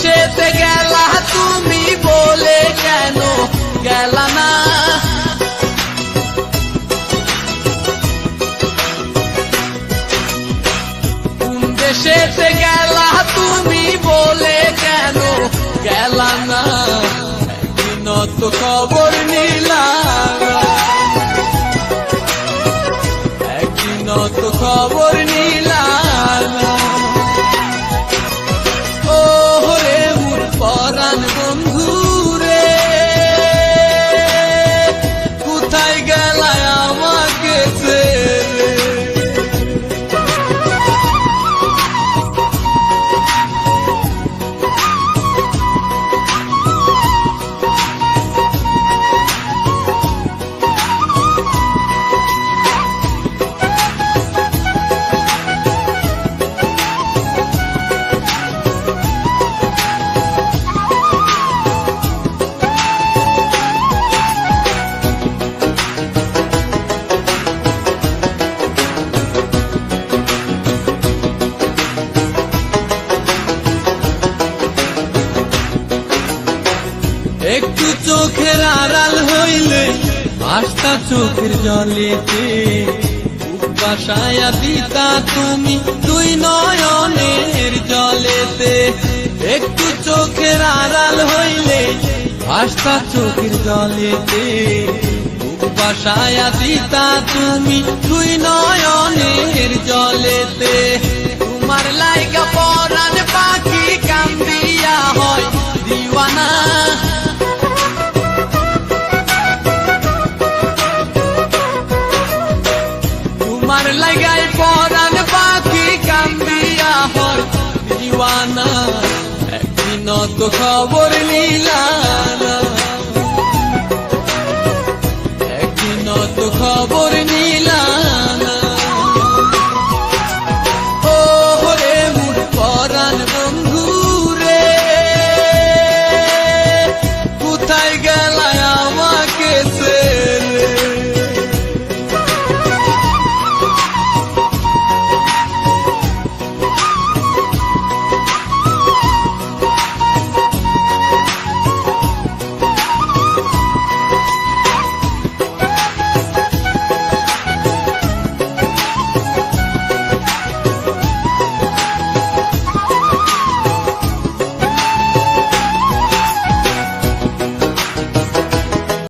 সেতে গেলা, তুমি বলে কেন গেলা না? গেলা, তুমি বলে কেন না? তো খবর নিলাম। একদিন তো খবর চোখের আড়াল হইলে আস্তা চোখের জলেতে। বাসায়া পিতা, তুমি দুই নয়নের জলেতে। একটু চোখের আড়াল হইলে আস্তা চোখের জলেতে। বাসায়া দিতা তুমি দুই নয়নের জলেতে। তোমার লাইগা তো খবর নিলা না একদিন তো খবর নিলা